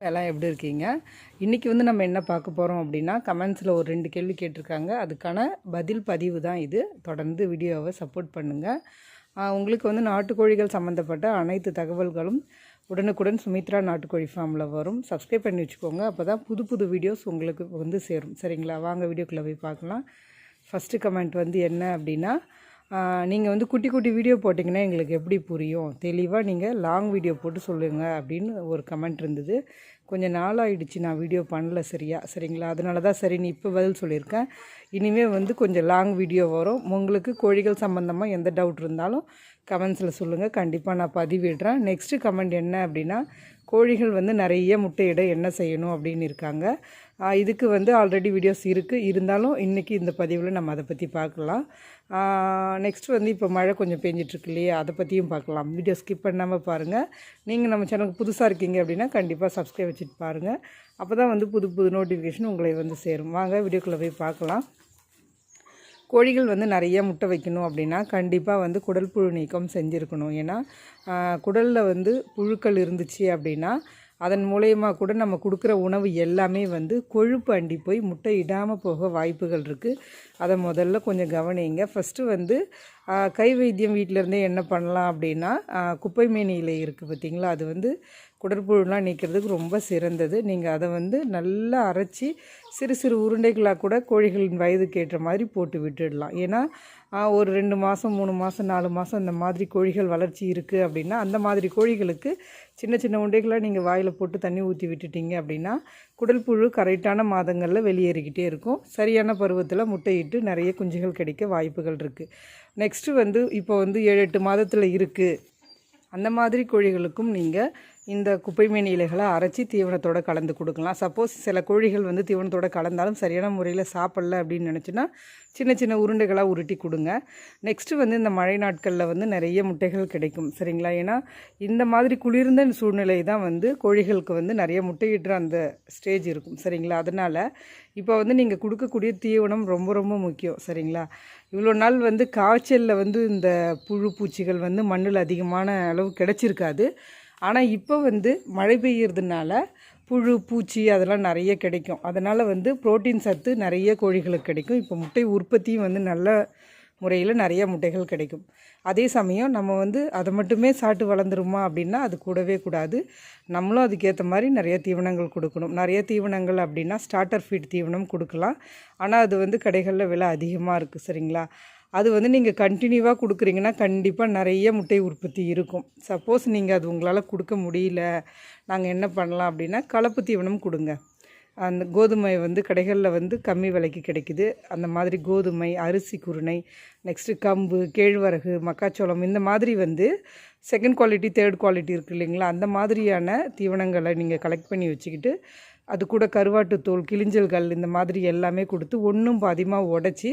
எல்லாம் எப்படி இருக்கீங்க? இன்றைக்கி வந்து நம்ம என்ன பார்க்க போகிறோம் அப்படின்னா கமெண்ட்ஸில் ஒரு ரெண்டு கேள்வி கேட்டிருக்காங்க. அதுக்கான பதில் பதிவு தான் இது. தொடர்ந்து வீடியோவை சப்போர்ட் பண்ணுங்கள் உங்களுக்கு வந்து நாட்டுக்கோழிகள் சம்மந்தப்பட்ட அனைத்து தகவல்களும் உடனுக்குடன் சுமித்ரா நாட்டுக்கோழி ஃபார்மில் வரும். சப்ஸ்கிரைப் பண்ணி வச்சுக்கோங்க. அப்போ தான் புது புது வீடியோஸ் உங்களுக்கு வந்து சேரும். சரிங்களா? வாங்க வீடியோக்குள்ளே போய் பார்க்கலாம். ஃபஸ்ட்டு கமெண்ட் வந்து என்ன அப்படின்னா நீங்கள் வந்து குட்டி குட்டி வீடியோ போட்டிங்கன்னா எங்களுக்கு எப்படி புரியும்? தெளிவாக நீங்கள் லாங் வீடியோ போட்டு சொல்லுங்கள் அப்படின்னு ஒரு கமெண்ட் இருந்தது. கொஞ்சம் நாள் ஆயிடுச்சு நான் வீடியோ பண்ணல சரியா? சரிங்களா? அதனால தான் சரி நீ இப்போ பதில் சொல்லியிருக்கேன். இனிமேல் வந்து கொஞ்சம் லாங் வீடியோ வரும். உங்களுக்கு கோழிகள் சம்மந்தமாக எந்த டவுட் இருந்தாலும் கமெண்ட்ஸில் சொல்லுங்கள் கண்டிப்பாக நான் பதிவிடுறேன். நெக்ஸ்ட்டு கமெண்ட் என்ன அப்படின்னா கோழிகள் வந்து நிறைய முட்டையிட என்ன செய்யணும் அப்படின்னு இருக்காங்க. இதுக்கு வந்து ஆல்ரெடி வீடியோஸ் இருக்குது இருந்தாலும் இன்றைக்கி இந்த பதிவில் நம்ம அதை பற்றி பார்க்கலாம். நெக்ஸ்ட் வந்து இப்போ மழை கொஞ்சம் பெஞ்சிட்ருக்கு இல்லையா? அதை பற்றியும் பார்க்கலாம். வீடியோ ஸ்கிப் பண்ணாமல் பாருங்கள் நீங்கள் நம்ம சேனலுக்கு புதுசாக இருக்கீங்க அப்படின்னா கண்டிப்பாக சப்ஸ்கிரைப் வச்சுட்டு பாருங்கள் அப்போ தான் வந்து புது புது நோட்டிஃபிகேஷன் உங்களை வந்து சேரும். வாங்க வீடியோக்குள்ளே போய் பார்க்கலாம். கோழிகள் வந்து நிறைய முட்டை வைக்கணும் அப்படின்னா கண்டிப்பாக வந்து குடல் புழு நீக்கம் செஞ்சுருக்கணும். ஏன்னா குடலில் வந்து புழுக்கள் இருந்துச்சு அப்படின்னா அதன் மூலயமா கூட நம்ம கொடுக்குற உணவு எல்லாமே வந்து கொழுப்பு அண்டி போய் முட்டை இடாமல் போக வாய்ப்புகள் இருக்குது அதை முதல்ல கொஞ்சம் கவனிங்க. ஃபஸ்ட்டு வந்து கை வைத்தியம் வீட்டிலேருந்தே என்ன பண்ணலாம் அப்படின்னா குப்பை மேனி இலை இருக்குது பார்த்தீங்களா அது வந்து குடற்புழுலாம் நீக்கிறதுக்கு ரொம்ப சிறந்தது. நீங்கள் அதை வந்து நல்லா அரைச்சி சிறு சிறு உருண்டைகளாக கூட கோழிகளின் வயதுக்கு ஏற்ற மாதிரி போட்டு விட்டுடலாம். ஏன்னா ஒரு ரெண்டு மாதம் மூணு மாதம் நாலு மாதம் இந்த மாதிரி கோழிகள் வளர்ச்சி இருக்குது அப்படின்னா அந்த மாதிரி கோழிகளுக்கு சின்ன சின்ன உருண்டைகளாக நீங்கள் வாயில் போட்டு தண்ணி ஊற்றி விட்டுட்டீங்க அப்படின்னா குடல் புழு கரெக்டான மாதங்களில் வெளியேறிக்கிட்டே இருக்கும். சரியான பருவத்தில் முட்டையிட்டு நிறைய குஞ்சுகள் கிடைக்க வாய்ப்புகள் இருக்குது நெக்ஸ்ட்டு வந்து இப்போ வந்து ஏழு எட்டு மாதத்தில் இருக்குது அந்த மாதிரி கோழிகளுக்கும் நீங்கள் இந்த குப்பைமேனி இலைகளை அரைச்சி தீவனத்தோட கலந்து கொடுக்கலாம். சப்போஸ் சில கோழிகள் வந்து தீவனத்தோட கலந்தாலும் சரியான முறையில் சாப்பிடல அப்படின்னு நினச்சின்னா சின்ன சின்ன உருண்டைகளாக உருட்டி கொடுங்க. நெக்ஸ்ட்டு வந்து இந்த மழை நாட்களில் வந்து நிறைய முட்டைகள் கிடைக்கும். சரிங்களா? ஏன்னா இந்த மாதிரி குளிர்ந்த சூழ்நிலை தான் வந்து கோழிகளுக்கு வந்து நிறைய முட்டையிடுற அந்த ஸ்டேஜ் இருக்கும். சரிங்களா? அதனால் இப்போ வந்து நீங்கள் கொடுக்கக்கூடிய தீவனம் ரொம்ப ரொம்ப முக்கியம். சரிங்களா? இவ்வளோ நாள் வந்து காய்ச்சலில் வந்து இந்த புழு பூச்சிகள் வந்து மண்ணில் அதிகமான அளவு கிடச்சிருக்காது. ஆனால் இப்போ வந்து மழை பெய்யறதுனால புழு பூச்சி அதெல்லாம் நிறைய கிடைக்கும். அதனால் வந்து புரோட்டீன் சத்து நிறைய கோழிகளுக்கு கிடைக்கும். இப்போ முட்டை உற்பத்தியும் வந்து நல்ல முறையில் நிறைய முட்டைகள் கிடைக்கும். அதே சமயம் நம்ம வந்து அதை மட்டுமே சாப்பிட்டு வளர்ந்துருமா அப்படின்னா அது கூடவே கூடாது. நம்மளும் அதுக்கேற்ற மாதிரி நிறைய தீவனங்கள் கொடுக்கணும். நிறைய தீவனங்கள் அப்படின்னா ஸ்டார்டர் ஃபீட் தீவனம் கொடுக்கலாம். ஆனால் அது வந்து கடைகளில் விலை அதிகமாக இருக்குது சரிங்களா? அது வந்து நீங்கள் கண்டினியூவாக கொடுக்குறீங்கன்னா கண்டிப்பாக நிறைய முட்டை உற்பத்தி இருக்கும். சப்போஸ் நீங்கள் அது உங்களால் கொடுக்க முடியல. நாங்கள் என்ன பண்ணலாம் அப்படின்னா கலப்பு தீவனம் கொடுங்க. அந்த கோதுமை வந்து கடைகளில் வந்து கம்மி விலைக்கு கிடைக்குது. அந்த மாதிரி கோதுமை அரிசி குருணை நெக்ஸ்ட்டு கம்பு கேழ்வரகு மக்காச்சோளம் இந்த மாதிரி வந்து செகண்ட் குவாலிட்டி தேர்ட் குவாலிட்டி இருக்குது இல்லைங்களா? அந்த மாதிரியான தீவனங்களை நீங்கள் கலெக்ட் பண்ணி வச்சுக்கிட்டு அது கூட கருவாட்டுத்தூள் கிளிஞ்சல்கள் இந்த மாதிரி எல்லாமே கொடுத்து ஒன்றும் பாதிமாக உடச்சி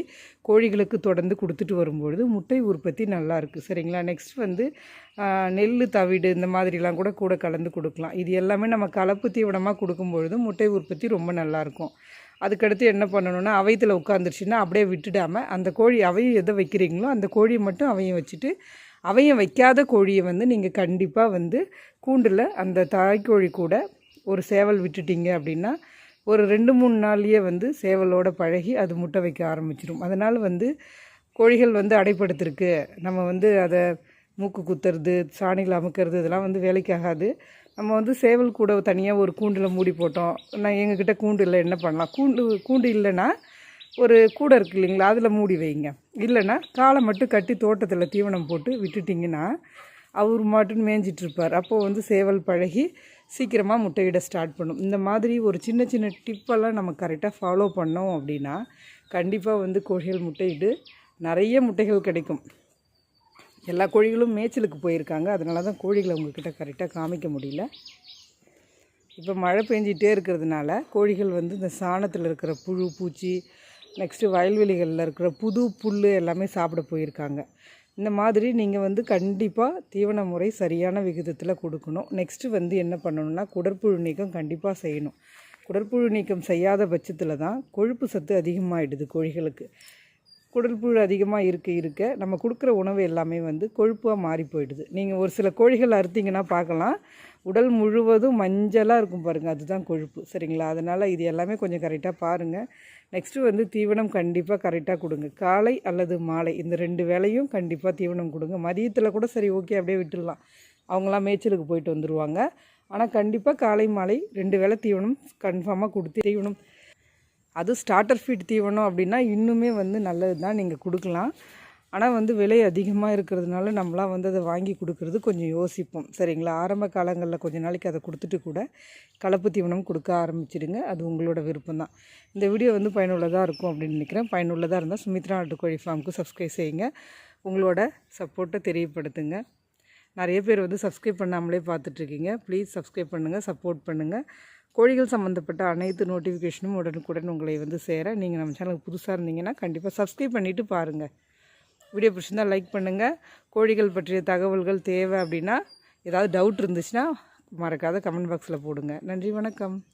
கோழிகளுக்கு தொடர்ந்து கொடுத்துட்டு வரும்பொழுது முட்டை உற்பத்தி நல்லா இருக்குது சரிங்களா? நெக்ஸ்ட் வந்து நெல் தவிடு இந்த மாதிரிலாம் கூட கூட கலந்து கொடுக்கலாம். இது எல்லாமே நம்ம கலப்பு தீவனமாக கொடுக்கும்பொழுது முட்டை உற்பத்தி ரொம்ப நல்லாயிருக்கும் அதுக்கடுத்து என்ன பண்ணணும்னா அவையத்தில் உட்காந்துருச்சுன்னா அப்படியே விட்டுடாமல் அந்த கோழி அவையும் எதை வைக்கிறீங்களோ அந்த கோழியை மட்டும் அவையும் வச்சுட்டு அவையும் வைக்காத கோழியை வந்து நீங்கள் கண்டிப்பாக வந்து கூண்டில் அந்த தாய்க்கோழி கூட ஒரு சேவல் விட்டுட்டீங்க அப்படின்னா ஒரு ரெண்டு மூணு நாள்லேயே வந்து சேவலோட பழகி அது முட்டை வைக்க ஆரம்பிச்சிடும் அதனால் வந்து கோழிகள் வந்து அடைப்படுத்திருக்கு நம்ம வந்து அதை மூக்கு குத்துறது சாணியில் அமுக்கிறது இதெல்லாம் வந்து வேலைக்கு ஆகாது. நம்ம வந்து சேவல் கூட தனியாக ஒரு கூண்டில் மூடி போட்டோம். நான் எங்ககிட்ட கூண்டு இல்லை என்ன பண்ணலாம்? கூண்டு கூண்டு இல்லைன்னா ஒரு கூடை இருக்கு இல்லைங்களா? அதில் மூடி வைங்க. இல்லைன்னா காலை மட்டும் கட்டி தோட்டத்தில் தீவனம் போட்டு விட்டுட்டிங்கன்னா அவர் மாட்டுன்னு மேய்ஞ்சிட்ருப்பார் அப்போது வந்து சேவல் பழகி சீக்கிரமாக முட்டையிட ஸ்டார்ட் பண்ணும். இந்த மாதிரி ஒரு சின்ன சின்ன டிப்பெல்லாம் நம்ம கரெக்டாக ஃபாலோ பண்ணோம் அப்படின்னா கண்டிப்பாக வந்து கோழிகள் முட்டையிட்டு நிறைய முட்டைகள் கிடைக்கும். எல்லா கோழிகளும் மேய்ச்சலுக்கு போயிருக்காங்க. அதனால தான் கோழிகளை உங்ககிட்ட கரெக்டாக காமிக்க முடியல. இப்போ மழை பெஞ்சிகிட்டே இருக்கிறதுனால கோழிகள் வந்து இந்த சாணத்தில் இருக்கிற புழு பூச்சி நெக்ஸ்ட்டு வயல்வெளிகளில் இருக்கிற புது புல் எல்லாமே சாப்பிட போயிருக்காங்க. இந்த மாதிரி நீங்கள் வந்து கண்டிப்பாக தீவன முறை சரியான விகிதத்தில் கொடுக்கணும். நெக்ஸ்ட்டு வந்து என்ன பண்ணணும்னா குடற்புழு நீக்கம் கண்டிப்பாக செய்யணும். குடற்புழு நீக்கம் செய்யாத பட்சத்தில் தான் கொழுப்பு சத்து அதிகமாகிடுது கோழிகளுக்கு. குடல் புழு அதிகமாக இருக்க இருக்க நம்ம கொடுக்குற உணவு எல்லாமே வந்து கொழுப்பாக மாறி போயிடுது. நீங்கள் ஒரு சில கோழிகள் அறுத்தீங்கன்னா பார்க்கலாம். உடல் முழுவதும் மஞ்சளாக இருக்கும் பாருங்கள் அதுதான் கொழுப்பு. சரிங்களா? அதனால் இது எல்லாமே கொஞ்சம் கரெக்டாக பாருங்கள் நெக்ஸ்ட்டு வந்து தீவனம் கண்டிப்பாக கரெக்டாக கொடுங்க. காலை அல்லது மாலை இந்த ரெண்டு வேலையும் கண்டிப்பாக தீவனம் கொடுங்க. மதியத்தில் கூட சரி ஓகே அப்படியே விட்டுடலாம் அவங்களாம் மேய்ச்சலுக்கு போயிட்டு வந்துடுவாங்க ஆனால் கண்டிப்பாக காலை மாலை ரெண்டு வேளை தீவனம் கன்ஃபார்மாக கொடுத்து தீவனம் அது ஸ்டார்டர் ஃபீட் தீவனம் அப்படின்னா இன்னுமே வந்து நல்லது தான். நீங்கள் கொடுக்கலாம். ஆனால் வந்து விலை அதிகமாக இருக்கிறதுனால நம்மளாம் வந்து அதை வாங்கி கொடுக்கறது கொஞ்சம் யோசிப்போம். சரிங்களா? ஆரம்ப காலங்களில் கொஞ்ச நாளைக்கு அதை கொடுத்துட்டு கூட கலப்பு தீவனம் கொடுக்க ஆரம்பிச்சிடுங்க. அது உங்களோட விருப்பம் தான். இந்த வீடியோ வந்து பயனுள்ளதாக இருக்கும் அப்படின்னு நினைக்கிறேன். பயனுள்ளதாக இருந்தால் சுமித்ரா நாட்டுக்கோழி ஃபார்முக்கு சப்ஸ்கிரைப் செய்யுங்க. உங்களோட சப்போர்ட்டை தெரியப்படுத்துங்க. நிறைய பேர் வந்து சப்ஸ்கிரைப் பண்ணாமலே பார்த்துட்ருக்கீங்க ப்ளீஸ் சப்ஸ்கிரைப் பண்ணுங்கள் சப்போர்ட் பண்ணுங்கள் கோழிகள் சம்மந்தப்பட்ட அனைத்து நோட்டிஃபிகேஷனும் உடனுக்குடன் உங்களை வந்து சேர. நீங்கள் நம்ம சேனலுக்கு புதுசாக இருந்தீங்கன்னா கண்டிப்பாக சப்ஸ்கிரைப் பண்ணிவிட்டு பாருங்கள் வீடியோ பிடிச்சிருந்தால் லைக் பண்ணுங்கள் கோழிகள் பற்றிய தகவல்கள் தேவை அப்படின்னா ஏதாவது டவுட் இருந்துச்சுன்னா மறக்காத கமெண்ட் பாக்ஸில் போடுங்க. நன்றி வணக்கம்.